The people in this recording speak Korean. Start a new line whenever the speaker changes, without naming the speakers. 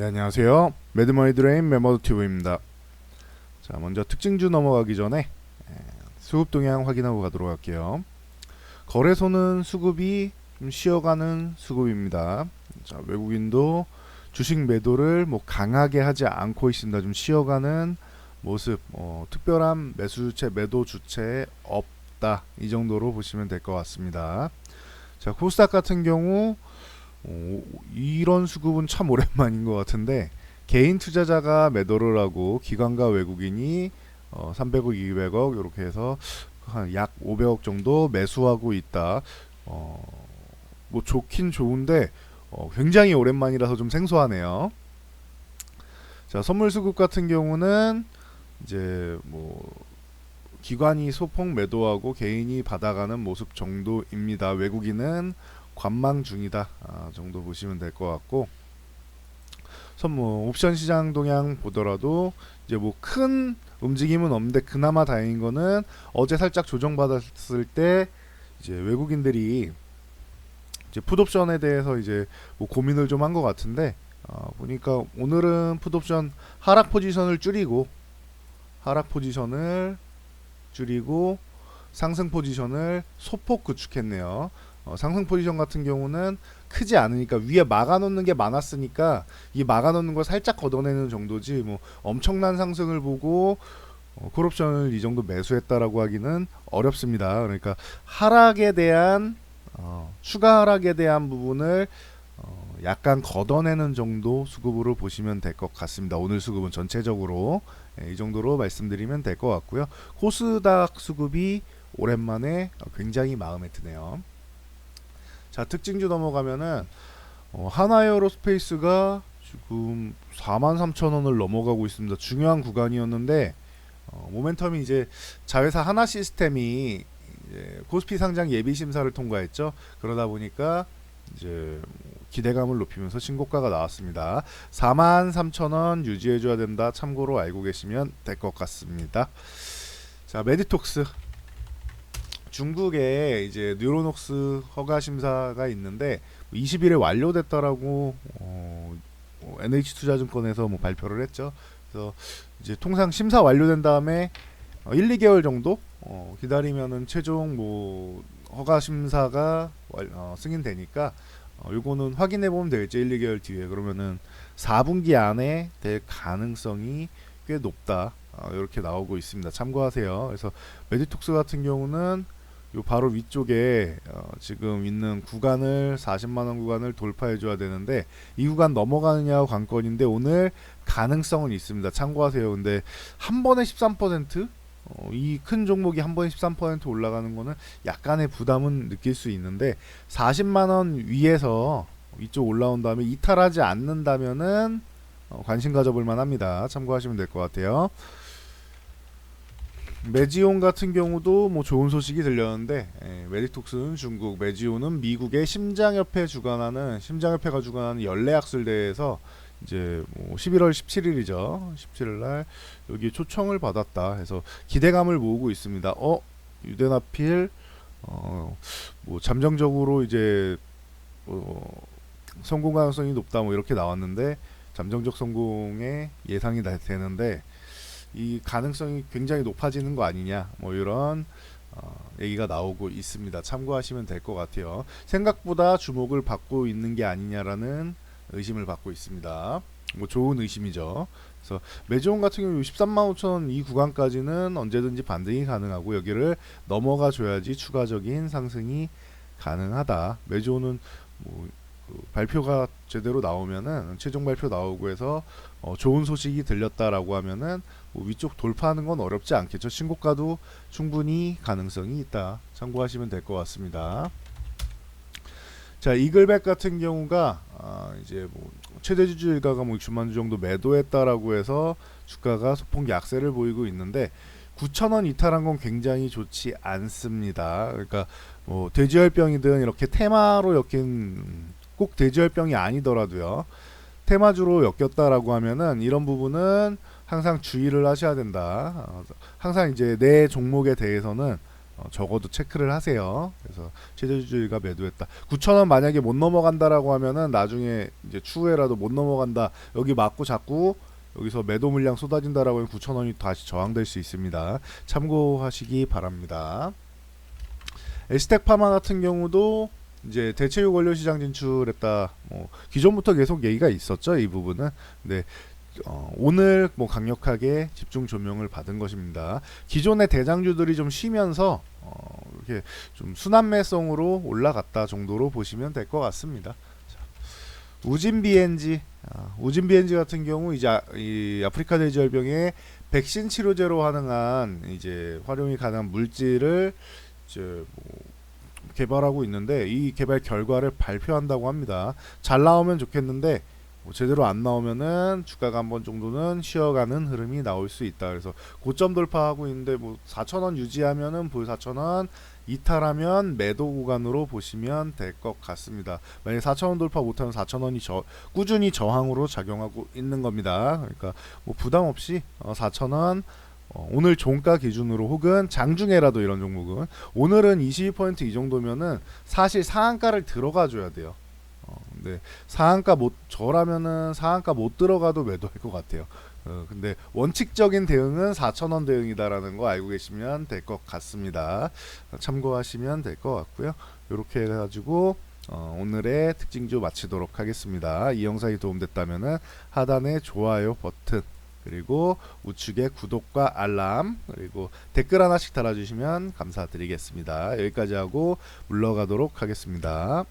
네, 안녕하세요. 매드머니 드레인 메모드튜브입니다. 자, 먼저 특징주 넘어가기 전에 에, 수급 동향 확인하고 가도록 할게요. 거래소는 수급이 좀 쉬어가는 수급입니다. 자, 외국인도 주식 매도를 뭐 강하게 하지 않고 있습니다. 좀 쉬어가는 모습, 어, 특별한 매수 주체, 매도 주체 없다. 이 정도로 보시면 될 것 같습니다. 자, 코스닥 같은 경우 어, 이런 수급은 참 오랜만인 것 같은데 개인 투자자가 매도를 하고 기관과 외국인이 어, 300억, 200억 이렇게 해서 한 약 500억 정도 매수하고 있다. 어, 뭐 좋긴 좋은데 어, 굉장히 오랜만이라서 좀 생소하네요. 자, 선물 수급 같은 경우는 이제 뭐 기관이 소폭 매도하고 개인이 받아가는 모습 정도입니다. 외국인은 관망 중이다 아, 정도 보시면 될 것 같고 선뭐 옵션 시장 동향 보더라도 이제 뭐 큰 움직임은 없는데 그나마 다행인 거는 어제 살짝 조정받았을 때 이제 외국인들이 이제 풋옵션에 대해서 이제 뭐 고민을 좀 한 것 같은데 어, 보니까 오늘은 풋옵션 하락 포지션을 줄이고 하락 포지션을 줄이고 상승 포지션을 소폭 구축했네요. 어, 상승 포지션 같은 경우는 크지 않으니까 위에 막아놓는 게 많았으니까 이 막아놓는 걸 살짝 걷어내는 정도지 뭐 엄청난 상승을 보고 어, 콜옵션을 이 정도 매수했다라고 하기는 어렵습니다. 그러니까 하락에 대한 어, 추가 하락에 대한 부분을 어, 약간 걷어내는 정도 수급으로 보시면 될 것 같습니다. 오늘 수급은 전체적으로 예, 이 정도로 말씀드리면 될 것 같고요. 코스닥 수급이 오랜만에 굉장히 마음에 드네요. 자 특징주 넘어가면은 어, 하나에어로스페이스가 지금 43,000원을 넘어가고 있습니다. 중요한 구간이었는데 어, 모멘텀이 이제 자회사 하나 시스템이 코스피 상장 예비 심사를 통과했죠. 그러다 보니까 이제 기대감을 높이면서 신고가가 나왔습니다. 43,000원 유지해줘야 된다. 참고로 알고 계시면 될 것 같습니다. 자 메디톡스 중국에 이제 뉴로녹스 허가 심사가 있는데 20일에 완료됐다라고 어, 어, NH투자증권에서 뭐 발표를 했죠. 그래서 이제 통상 심사 완료된 다음에 어, 1, 2개월 정도 어, 기다리면은 최종 뭐 허가 심사가 완, 어, 승인되니까 어, 요거는 확인해 보면 되겠죠. 1, 2개월 뒤에 그러면은 4분기 안에 될 가능성이 꽤 높다. 어, 이렇게 나오고 있습니다. 참고하세요. 그래서 메디톡스 같은 경우는 요 바로 위쪽에 어, 지금 있는 구간을 40만 원 구간을 돌파해 줘야 되는데 이 구간 넘어가느냐 관건인데 오늘 가능성은 있습니다. 참고하세요. 근데 한 번에 13% 어, 이큰 종목이 한 번에 13% 올라가는 거는 약간의 부담은 느낄 수 있는데 40만 원 위에서 이쪽 올라온 다음에 이탈하지 않는다면은 어, 관심 가져볼 만합니다. 참고하시면 될 것 같아요. 메지온 같은 경우도 뭐 좋은 소식이 들렸는데 예, 메디톡스는 중국, 메지온은 미국의 심장협회 주관하는 심장협회가 주관하는 연례학술 대회에서 이제 뭐 11월 17일이죠. 17일 날 여기 초청을 받았다 해서 기대감을 모으고 있습니다. 어 유대나필 어뭐 잠정적으로 이제 어, 성공 가능성이 높다 뭐 이렇게 나왔는데 잠정적 성공의 예상이 다 되는데 이 가능성이 굉장히 높아지는 거 아니냐 뭐 이런 어, 얘기가 나오고 있습니다. 참고하시면 될 것 같아요. 생각보다 주목을 받고 있는 게 아니냐라는 의심을 받고 있습니다. 뭐 좋은 의심이죠. 그래서 매주온 같은 경우 13만 5천 원 이 구간까지는 언제든지 반등이 가능하고 여기를 넘어가 줘야지 추가적인 상승이 가능하다. 매주온은 뭐 그 발표가 제대로 나오면은 최종 발표 나오고 해서 어, 좋은 소식이 들렸다라고 하면은 뭐 위쪽 돌파하는 건 어렵지 않겠죠. 신고가도 충분히 가능성이 있다. 참고하시면 될 것 같습니다. 자 이글백 같은 경우가 아, 이제 뭐 최대 주주 일가가 뭐 6천만 주 정도 매도했다라고 해서 주가가 소폭 약세를 보이고 있는데 9천원 이탈한 건 굉장히 좋지 않습니다. 그러니까 뭐 돼지열병이든 이렇게 테마로 엮인 꼭 돼지열병이 아니더라도요. 테마주로 엮였다라고 하면은 이런 부분은 항상 주의를 하셔야 된다. 어, 항상 이제 내 종목에 대해서는 어, 적어도 체크를 하세요. 그래서 최저주주가 매도했다. 9,000원 만약에 못 넘어간다라고 하면은 나중에 이제 추후에라도 못 넘어간다. 여기 맞고 자꾸 여기서 매도 물량 쏟아진다라고 하면 9,000원이 다시 저항될 수 있습니다. 참고하시기 바랍니다. 에스텍 파마 같은 경우도 이제 대체육 원료 시장 진출했다. 뭐 기존부터 계속 얘기가 있었죠 이 부분은. 근데 어, 오늘 뭐 강력하게 집중 조명을 받은 것입니다. 기존의 대장주들이 좀 쉬면서 어, 이렇게 좀 순환매성으로 올라갔다 정도로 보시면 될 것 같습니다. 자, 우진 BNG, 아, 우진 BNG 같은 경우 이제 아, 이 아프리카 돼지열병에 백신 치료제로 가능한 이제 활용이 가능한 물질을 이제 뭐 개발하고 있는데 이 개발 결과를 발표한다고 합니다. 잘 나오면 좋겠는데 뭐 제대로 안 나오면은 주가가 한 번 정도는 쉬어가는 흐름이 나올 수 있다. 그래서 고점 돌파하고 있는데 뭐 4,000원 유지하면은 볼 4,000원 이탈하면 매도 구간으로 보시면 될 것 같습니다. 만약 4,000원 돌파 못하면 4,000원이 저 꾸준히 저항으로 작용하고 있는 겁니다. 그러니까 뭐 부담 없이 어, 4,000원 어, 오늘 종가 기준으로 혹은 장중에라도 이런 종목은 오늘은 22%이 정도면은 사실 상한가를 들어가 줘야 돼요. 어, 근데 상한가 못 저라면은 상한가 못 들어가도 매도할 것 같아요. 어, 근데 원칙적인 대응은 4,000원 대응이다라는 거 알고 계시면 될 것 같습니다. 어, 참고하시면 될 것 같고요. 이렇게 해가지고 어, 오늘의 특징주 마치도록 하겠습니다. 이 영상이 도움됐다면은 하단에 좋아요 버튼 그리고 우측에 구독과 알람 그리고 댓글 하나씩 달아주시면 감사드리겠습니다. 여기까지 하고 물러가도록 하겠습니다.